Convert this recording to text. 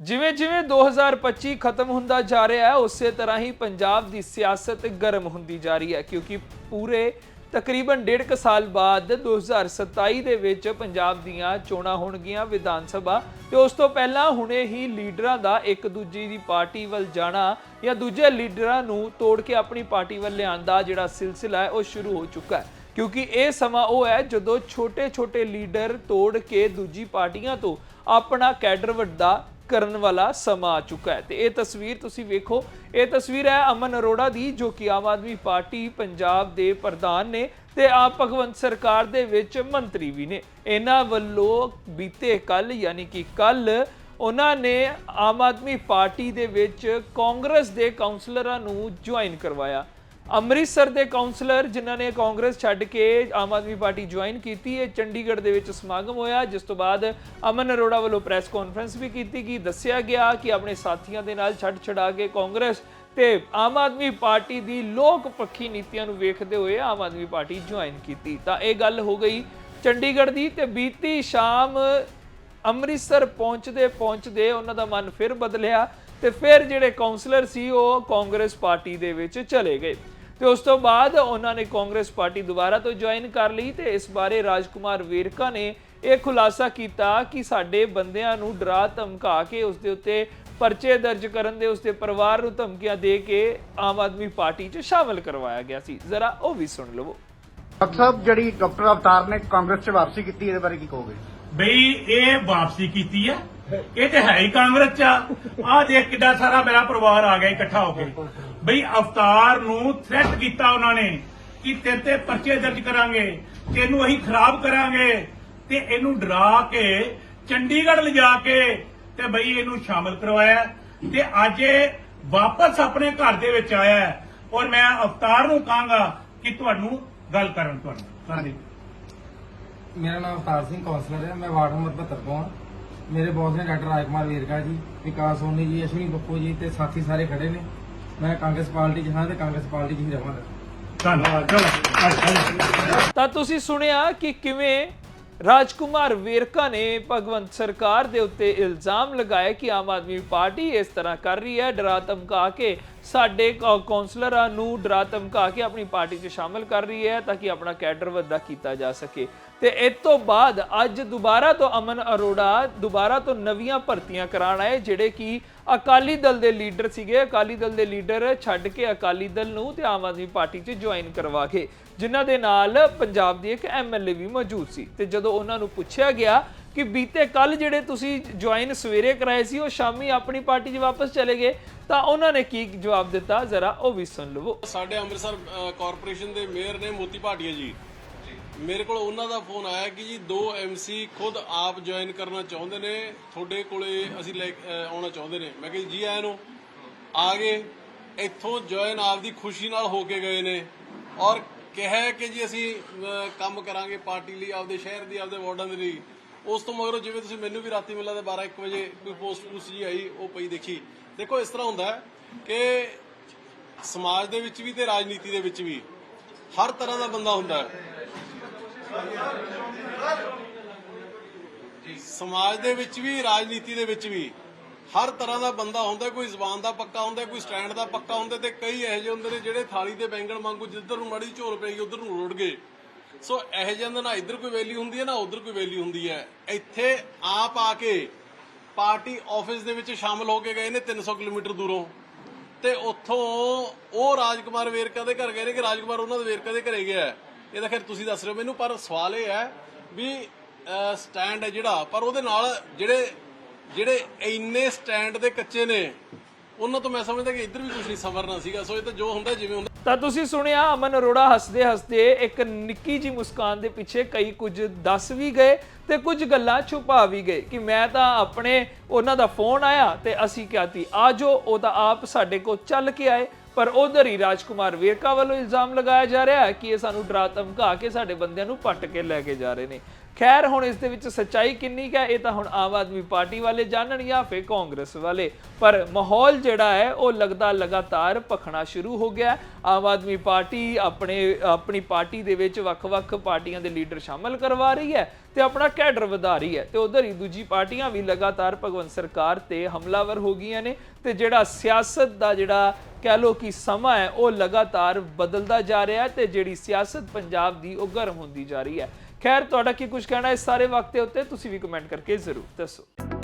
ਜਿਵੇਂ ਜਿਵੇਂ 2025 ਖਤਮ ਹੁੰਦਾ ਜਾ ਰਿਹਾ ਹੈ, ਉਸੇ ਤਰ੍ਹਾਂ ਹੀ ਪੰਜਾਬ ਦੀ ਸਿਆਸਤ ਗਰਮ ਹੁੰਦੀ ਜਾ ਰਹੀ ਹੈ, ਕਿਉਂਕਿ ਪੂਰੇ ਤਕਰੀਬਨ ਡੇਢ ਕੁ ਸਾਲ ਬਾਅਦ 2027 ਦੇ ਵਿੱਚ ਪੰਜਾਬ ਦੀਆਂ ਚੋਣਾਂ ਹੋਣਗੀਆਂ ਵਿਧਾਨ ਸਭਾ ਤੇ ਉਸ ਤੋਂ ਪਹਿਲਾਂ ਹੁਣੇ ਹੀ ਲੀਡਰਾਂ ਦਾ ਇੱਕ ਦੂਜੀ ਦੀ ਪਾਰਟੀ ਵੱਲ ਜਾਣਾ ਜਾਂ ਦੂਜੇ ਲੀਡਰਾਂ ਨੂੰ ਤੋੜ ਕੇ ਆਪਣੀ ਪਾਰਟੀ ਵੱਲ ਲਿਆਉਣ ਦਾ ਜਿਹੜਾ ਸਿਲਸਿਲਾ ਹੈ, ਉਹ ਸ਼ੁਰੂ ਹੋ ਚੁੱਕਾ ਹੈ। ਕਿਉਂਕਿ ਇਹ ਸਮਾਂ ਉਹ ਹੈ ਜਦੋਂ ਛੋਟੇ-ਛੋਟੇ ਲੀਡਰ ਤੋੜ ਕੇ ਦੂਜੀ ਪਾਰਟੀਆਂ ਤੋਂ ਆਪਣਾ ਕੈਡਰ ਵੱਡਾ ਕਰਨ ਵਾਲਾ ਸਮਾਂ ਆ ਚੁੱਕਾ ਹੈ। ਤੇ ਇਹ ਤਸਵੀਰ ਤੁਸੀਂ ਵੇਖੋ, ਇਹ ਤਸਵੀਰ ਹੈ ਅਮਨ ਅਰੋੜਾ ਦੀ, ਜੋ ਕਿ ਆਮ ਆਦਮੀ ਪਾਰਟੀ ਪੰਜਾਬ ਦੇ ਪ੍ਰਧਾਨ ਨੇ ਤੇ ਆਪ ਭਗਵੰਤ ਸਰਕਾਰ ਦੇ ਵਿੱਚ ਮੰਤਰੀ ਵੀ ਨੇ। ਇਹਨਾਂ ਵੱਲੋਂ ਬੀਤੇ ਕੱਲ ਯਾਨੀ ਕਿ ਕੱਲ ਉਹਨਾਂ ਨੇ ਆਮ ਆਦਮੀ ਪਾਰਟੀ ਦੇ ਵਿੱਚ ਕਾਂਗਰਸ ਦੇ ਕਾਉਂਸਲਰਾਂ ਨੂੰ ਜੁਆਇਨ ਕਰਵਾਇਆ। ਅੰਮ੍ਰਿਤਸਰ ਦੇ ਕਾਉਂਸਲਰ ਜਿਨ੍ਹਾਂ ਨੇ ਕਾਂਗਰਸ ਛੱਡ ਕੇ ਆਮ ਆਦਮੀ ਪਾਰਟੀ ਜੁਆਇਨ ਕੀਤੀ ਇਹ ਚੰਡੀਗੜ੍ਹ ਦੇ ਵਿੱਚ ਸਮਾਗਮ ਹੋਇਆ। ਜਿਸ ਤੋਂ ਬਾਅਦ ਅਮਨ ਅਰੋੜਾ ਵੱਲੋਂ ਪ੍ਰੈਸ ਕਾਨਫਰੰਸ ਵੀ ਕੀਤੀ ਗਈ। ਦੱਸਿਆ ਗਿਆ ਕਿ ਆਪਣੇ ਸਾਥੀਆਂ ਦੇ ਨਾਲ ਛੱਡ ਛਡਾ ਕੇ ਕਾਂਗਰਸ ਤੇ ਆਮ ਆਦਮੀ ਪਾਰਟੀ ਦੀ ਲੋਕ ਪੱਖੀ ਨੀਤੀਆਂ ਨੂੰ ਵੇਖਦੇ ਹੋਏ ਆਮ ਆਦਮੀ ਪਾਰਟੀ ਜੁਆਇਨ ਕੀਤੀ। ਤਾਂ ਇਹ ਗੱਲ ਹੋ ਗਈ ਚੰਡੀਗੜ੍ਹ ਦੀ ਤੇ ਬੀਤੀ ਸ਼ਾਮ ਅੰਮ੍ਰਿਤਸਰ ਪਹੁੰਚਦੇ ਪਹੁੰਚਦੇ ਉਹਨਾਂ ਦਾ ਮਨ ਫਿਰ ਬਦਲਿਆ ਤੇ ਫਿਰ ਜਿਹੜੇ ਕਾਉਂਸਲਰ ਸੀ ਉਹ ਕਾਂਗਰਸ ਪਾਰਟੀ ਦੇ ਵਿੱਚ ਚਲੇ ਗਏ। ਤੇ ਉਸ ਤੋਂ ਬਾਅਦ ਉਹਨਾਂ ਨੇ ਕਾਂਗਰਸ ਪਾਰਟੀ ਦੁਬਾਰਾ ਤੋਂ ਜੁਆਇਨ ਕਰ ਲਈ ਤੇ ਇਸ ਬਾਰੇ ਰਾਜਕੁਮਾਰ ਵੇਰਕਾ ਨੇ ਇਹ ਖੁਲਾਸਾ ਕੀਤਾ ਕਿ ਸਾਡੇ ਬੰਦਿਆਂ ਨੂੰ ਡਰਾ ਧਮਕਾ ਕੇ ਉਸ ਦੇ ਉੱਤੇ ਪਰਚੇ ਦਰਜ ਕਰਨ ਦੇ ਉਸ ਦੇ ਪਰਿਵਾਰ ਨੂੰ ਧਮਕੀਆਂ ਦੇ ਕੇ ਆਮ ਆਦਮੀ ਪਾਰਟੀ 'ਚ ਸ਼ਾਮਲ ਕਰਵਾਇਆ ਗਿਆ ਸੀ। ਜ਼ਰਾ ਉਹ ਵੀ ਸੁਣ ਲਵੋ। ਡਾਕਟਰ ਸਾਹਿਬ ਜਿਹੜੀ ਡਾਕਟਰ ਅਵਤਾਰ ਨੇ ਕਾਂਗਰਸ 'ਚ ਵਾਪਸੀ ਕੀਤੀ ਇਹਦੇ ਬਾਰੇ ਕੀ ਕਹੋਗੇ? ਬਈ ਇਹ ਵਾਪਸੀ ਕੀਤੀ ਹੈ ਇਹ ਤੇ ਹੈ ਹੀ ਕਾਂਗਰਸ ਚ ਆ। ਦੇਖ ਕਿੱਡਾ ਸਾਰਾ ਮੇਰਾ ਪਰਿਵਾਰ ਆ ਗਿਆ ਇਕੱਠਾ ਹੋ ਕੇ। ਬਈ ਅਵਤਾਰ ਨੂੰ ਥ੍ਰੈਟ ਕੀਤਾ ਉਹਨਾਂ ਨੇ ਕਿ ਤੇਰੇ ਤੇ ਪਰਚੇ ਦਰਜ ਕਰਾਂਗੇ, ਤੈਨੂੰ ਅਸੀਂ ਖਰਾਬ ਕਰਾਂਗੇ ਤੇ ਇਹਨੂੰ ਡਰਾ ਕੇ ਚੰਡੀਗੜ੍ਹ ਲਿਜਾ ਕੇ ਤੇ ਬਈ ਇਹਨੂੰ ਸ਼ਾਮਲ ਕਰਵਾਇਆ ਤੇ ਅੱਜ ਇਹ ਵਾਪਸ ਆਪਣੇ ਘਰ ਦੇ ਵਿੱਚ ਆਇਆ ਔਰ ਮੈਂ ਅਵਤਾਰ ਨੂੰ ਕਹਾਂਗਾ ਕਿ ਤੁਹਾਨੂੰ ਗੱਲ ਕਰਨ ਤੁਹਾਨੂੰ। ਹਾਂਜੀ। ਮੇਰਾ ਨਾਮ ਅਵਤਾਰ ਸਿੰਘ ਕੌਂਸਲਰ ਹੈ, ਮੈਂ ਵਾਰਡ ਨੰਬਰ 72 ਤੋਂ ਹਾਂ। ਮੇਰੇ ਬੌਸ ਨੇ ਡਾਕਟਰ ਰਾਜ ਕੁਮਾਰ ਵੀਰਕਾ ਜੀ, ਵਿਕਾਸ ਸੋਨੀ ਜੀ, ਅਸ਼ਵਨੀ ਬੱਪੂ ਜੀ ਤੇ ਸਾਥੀ ਸਾਰੇ ਖੜੇ ਨੇ। ਮੈਂ ਕਾਂਗਰਸ ਪਾਰਟੀ 'ਚ ਹਾਂ ਤੇ ਕਾਂਗਰਸ ਪਾਰਟੀ 'ਚ ਹੀ ਰਹਾਂਗਾ ਧੰਨਵਾਦ ਚਲੋ। ਤਾਂ ਤੁਸੀਂ ਸੁਣਿਆ ਕਿ ਕਿਵੇਂ ਰਾਜਕੁਮਾਰ ਵੇਰਕਾ ਨੇ ਭਗਵੰਤ ਸਰਕਾਰ ਦੇ ਉੱਤੇ ਇਲਜ਼ਾਮ ਲਗਾਇਆ ਕਿ ਆਮ ਆਦਮੀ ਪਾਰਟੀ ਇਸ ਤਰ੍ਹਾਂ ਕਰ ਰਹੀ ਹੈ ਡਰਾ ਧਮਕਾ ਕੇ ਸਾਡੇ ਕੌ- ਕੌਂਸਲਰਾਂ ਨੂੰ ਡਰਾ ਧਮਕਾ ਕੇ ਆਪਣੀ ਪਾਰਟੀ 'ਚ ਸ਼ਾਮਲ ਕਰ ਰਹੀ ਹੈ ਤਾਂ ਕਿ ਆਪਣਾ ਕੈਡਰ ਵੱਡਾ ਕੀਤਾ ਜਾ ਸਕੇ। ਤੇ ਇਸ ਤੋਂ ਬਾਅਦ ਅੱਜ ਦੁਬਾਰਾ ਤੋਂ ਅਮਨ ਅਰੋੜਾ ਦੁਬਾਰਾ ਤੋਂ ਨਵੀਆਂ ਭਰਤੀਆਂ ਕਰਾਉਣ ਆਏ, ਜਿਹੜੇ ਕਿ ਅਕਾਲੀ ਦਲ ਦੇ ਲੀਡਰ ਸੀਗੇ। ਅਕਾਲੀ ਦਲ ਦੇ ਲੀਡਰ ਛੱਡ ਕੇ ਅਕਾਲੀ ਦਲ ਨੂੰ ਤੇ ਆਮ ਆਦਮੀ ਪਾਰਟੀ 'ਚ ਜੁਆਇਨ ਕਰਵਾ ਕੇ, ਜਿਨ੍ਹਾਂ ਦੇ ਨਾਲ ਪੰਜਾਬ ਦੀ ਇੱਕ ਐਮਐਲਏ ਵੀ ਮੌਜੂਦ ਸੀ। ਤੇ ਜਦੋਂ ਉਹਨਾਂ ਨੂੰ ਪੁੱਛਿਆ ਗਿਆ ਕਿ ਬੀਤੇ ਕੱਲ ਜਿਹੜੇ ਤੁਸੀਂ ਜੁਆਇਨ ਸਵੇਰੇ ਕਰਾਏ ਸੀ ਉਹ ਸ਼ਾਮੀ ਆਪਣੀ ਪਾਰਟੀ 'ਚ ਵਾਪਸ ਚਲੇ ਗਏ ਤਾਂ ਉਹਨਾਂ ਨੇ ਕੀ ਜਵਾਬ ਦਿੱਤਾ? ਜ਼ਰਾ ਉਹ ਵੀ ਸੁਣ ਲਵੋ। ਸਾਡੇ ਅੰਮ੍ਰਿਤਸਰ ਕਾਰਪੋਰੇਸ਼ਨ ਦੇ ਮੇਅਰ ਨੇ ਮੋਤੀ ਭਾਟੀਆ ਜੀ। ਮੇਰੇ ਕੋਲ ਉਹਨਾਂ ਦਾ ਫੋਨ ਆਇਆ ਕਿ ਜੀ ਦੋ ਐਮਸੀ ਖੁਦ ਆਪ ਜੁਆਇਨ ਕਰਨਾ ਚਾਹੁੰਦੇ ਨੇ ਤੁਹਾਡੇ ਕੋਲੇ ਅਸੀਂ ਲੈ ਕੇ, ਆਉਣਾ ਚਾਹੁੰਦੇ ਨੇ। ਮੈਂ ਕਿਹਾ ਜੀ ਆਇਆਂ ਨੂੰ। ਆ ਗਏ। ਇੱਥੋਂ ਜੁਆਇਨ ਆਪਦੀ ਖੁਸ਼ੀ ਨਾਲ ਹੋ ਕੇ ਗਏ ਨੇ। ਔਰ ਕਿਹਾ ਕਿ ਜੀ ਅਸੀਂ ਕੰਮ ਕਰਾਂਗੇ ਪਾਰਟੀ ਲਈ ਆਪਦੇ ਸ਼ਹਿਰ ਦੀ ਆਪਦੇ ਵਾਰਡਾਂ ਦੇ ਲਈ। ਉਸ ਤੋਂ ਮਗਰੋਂ ਜਿਵੇਂ ਤੁਸੀਂ ਮੈਨੂੰ ਵੀ ਰਾਤੀ ਮਿਲਿਆ ਤੇ 12 1 ਵਜੇ ਕੋਈ ਪੋਸਟ ਪੂਸ ਜੀ ਆਈ, ਉਹ ਪਈ ਦੇਖੀ। ਦੇਖੋ, ਇਸ ਤਰ੍ਹਾਂ ਹੁੰਦਾ ਹੈ ਕਿ ਸਮਾਜ ਦੇ ਵਿੱਚ ਵੀ ਤੇ ਰਾਜਨੀਤੀ ਦੇ ਵਿੱਚ ਵੀ ਹਰ ਤਰ੍ਹਾਂ ਦਾ ਬੰਦਾ ਹੁੰਦਾ ਹੈ। ਸਮਾਜ ਦੇ ਵਿੱਚ ਵੀ, ਰਾਜਨੀਤੀ ਦੇ ਵਿੱਚ ਵੀ ਹਰ ਤਰ੍ਹਾਂ ਦਾ ਬੰਦਾ ਹੁੰਦਾ ਕੋਈ ਜ਼ਬਾਨ ਦਾ ਪੱਕਾ ਹੁੰਦਾ ਕੋਈ ਸਟੈਂਡ ਦਾ ਪੱਕਾ ਹੁੰਦਾ ਤੇ ਕਈ ਇਹੋ ਜਿਹੇ ਹੁੰਦੇ ਨੇ ਜਿਹੜੇ ਥਾਲੀ ਦੇ ਬੈਂਗਣ ਵਾਂਗੂ ਜਿੱਧਰ ਨੂੰ ਮੜੀ ਝੋਲ ਪੈਗੀ ਉਧਰ ਨੂੰ ਰੋੜ ਗਏ। ਸੋ ਇਹੋ ਜਿਹੇ ਨਾ ਇੱਧਰ ਕੋਈ ਵੈਲਿਊ ਹੁੰਦੀ ਹੈ, ਨਾ ਉਧਰ ਕੋਈ ਵੈਲਿਊ ਹੁੰਦੀ ਹੈ। ਇੱਥੇ ਆਪ ਆ ਕੇ ਪਾਰਟੀ ਆਫਿਸ ਦੇ ਵਿੱਚ ਸ਼ਾਮਲ ਹੋ ਕੇ ਗਏ ਨੇ 300 ਕਿਲੋਮੀਟਰ ਦੂਰੋਂ। ਤੇ ਉੱਥੋਂ ਉਹ ਰਾਜਕੁਮਾਰ ਵੇਰਕਾ ਦੇ ਘਰ ਗਏ ਨੇ ਕਿ ਰਾਜਕੁਮਾਰ ਉਹਨਾਂ ਦੇ ਵੇਰਕਾ ਦੇ ਘਰੇ ਗਿਆ ਇਹ ਤਾਂ ਖੈਰ ਤੁਸੀਂ ਦੱਸ ਰਹੇ ਹੋ ਮੈਨੂੰ, ਪਰ ਸਵਾਲ ਇਹ ਹੈ ਵੀ ਸਟੈਂਡ ਹੈ ਜਿਹੜਾ, ਪਰ ਉਹਦੇ ਨਾਲ ਜਿਹੜੇ ਜਿਹੜੇ ਇੰਨੇ ਸਟੈਂਡ ਦੇ ਕੱਚੇ ਨੇ ਉਹਨਾਂ ਤੋਂ ਮੈਂ ਸਮਝਦਾ ਕਿ ਇੱਧਰ ਵੀ ਕੁਝ ਨਹੀਂ ਸਵਰਨਾ ਸੀਗਾ, ਸੋ ਇਹ ਤਾਂ ਜੋ ਹੁੰਦਾ, ਜਿਵੇਂ ਹੁੰਦਾ। ਤਾਂ ਤੁਸੀਂ ਸੁਣਿਆ, ਅਮਨ ਅਰੋੜਾ ਹੱਸਦੇ ਹੱਸਦੇ ਇੱਕ ਨਿੱਕੀ ਜੀ ਮੁਸਕਾਨ ਦੇ ਪਿੱਛੇ ਕਈ ਕੁਝ ਦੱਸ ਵੀ ਗਏ ਤੇ ਕੁਝ ਗੱਲਾਂ ਛੁਪਾ ਵੀ ਗਏ ਕਿ ਮੈਂ ਤਾਂ ਆਪਣੇ ਉਹਨਾਂ ਦਾ ਫੋਨ ਆਇਆ ਤੇ ਅਸੀਂ ਕਹਤੀ ਆਜੋ ਉਹ ਤਾਂ ਆਪ ਸਾਡੇ ਕੋਲ ਚੱਲ ਕੇ ਆਏ। ਪਰ ਉਧਰ ਹੀ ਰਾਜਕੁਮਾਰ ਵੇਰਕਾ ਵੱਲੋਂ ਇਲਜ਼ਾਮ ਲਗਾਇਆ ਜਾ ਰਿਹਾ ਹੈ ਕਿ ਇਹ ਸਾਨੂੰ ਡਰਾ ਧਮਕਾ ਕੇ ਸਾਡੇ ਬੰਦਿਆਂ ਨੂੰ ਪੱਟ ਕੇ ਲੈ ਕੇ ਜਾ ਰਹੇ ਨੇ। ਖੈਰ, ਹੁਣ ਇਸ ਦੇ ਵਿੱਚ ਸੱਚਾਈ ਕਿੰਨੀ ਕੁ ਹੈ, ਇਹ ਤਾਂ ਹੁਣ ਆਮ ਆਦਮੀ ਪਾਰਟੀ ਵਾਲੇ ਜਾਣਨ ਜਾਂ ਫਿਰ ਕਾਂਗਰਸ ਵਾਲੇ। ਪਰ ਮਾਹੌਲ ਜਿਹੜਾ ਹੈ, ਉਹ ਲੱਗਦਾ ਲਗਾਤਾਰ ਭਖਣਾ ਸ਼ੁਰੂ ਹੋ ਗਿਆ ਆਮ ਆਦਮੀ ਪਾਰਟੀ ਆਪਣੇ, ਆਪਣੀ ਪਾਰਟੀ ਦੇ ਵਿੱਚ ਵੱਖ-ਵੱਖ ਪਾਰਟੀਆਂ ਦੇ ਲੀਡਰ ਸ਼ਾਮਲ ਕਰਵਾ ਰਹੀ ਹੈ ਤੇ ਆਪਣਾ ਕੈਡਰ ਵਧਾ ਰਹੀ ਹੈ। ਤੇ ਉਧਰ ਹੀ ਦੂਜੀ ਪਾਰਟੀਆਂ ਵੀ ਲਗਾਤਾਰ ਭਗਵੰਤ ਸਰਕਾਰ ਤੇ ਹਮਲਾਵਰ ਹੋ ਗਈਆਂ ਨੇ ਤੇ ਜਿਹੜਾ ਸਿਆਸਤ ਦਾ ਜਿਹੜਾ ਕਹਿ ਲੋ ਕਿ ਸਮਾਂ ਹੈ, ਉਹ ਲਗਾਤਾਰ ਬਦਲਦਾ ਜਾ ਰਿਹਾ ਹੈ ਤੇ ਜਿਹੜੀ ਸਿਆਸਤ ਪੰਜਾਬ ਦੀ, ਉਹ ਗਰਮ ਹੁੰਦੀ ਜਾ ਰਹੀ ਹੈ। ਖੈਰ, ਤੁਹਾਡਾ ਕੀ ਕੁਝ ਕਹਿਣਾ ਇਸ ਸਾਰੇ ਵਕਤ ਦੇ ਉੱਤੇ? ਤੁਸੀਂ ਵੀ ਕਮੈਂਟ ਕਰਕੇ ਜ਼ਰੂਰ ਦੱਸੋ।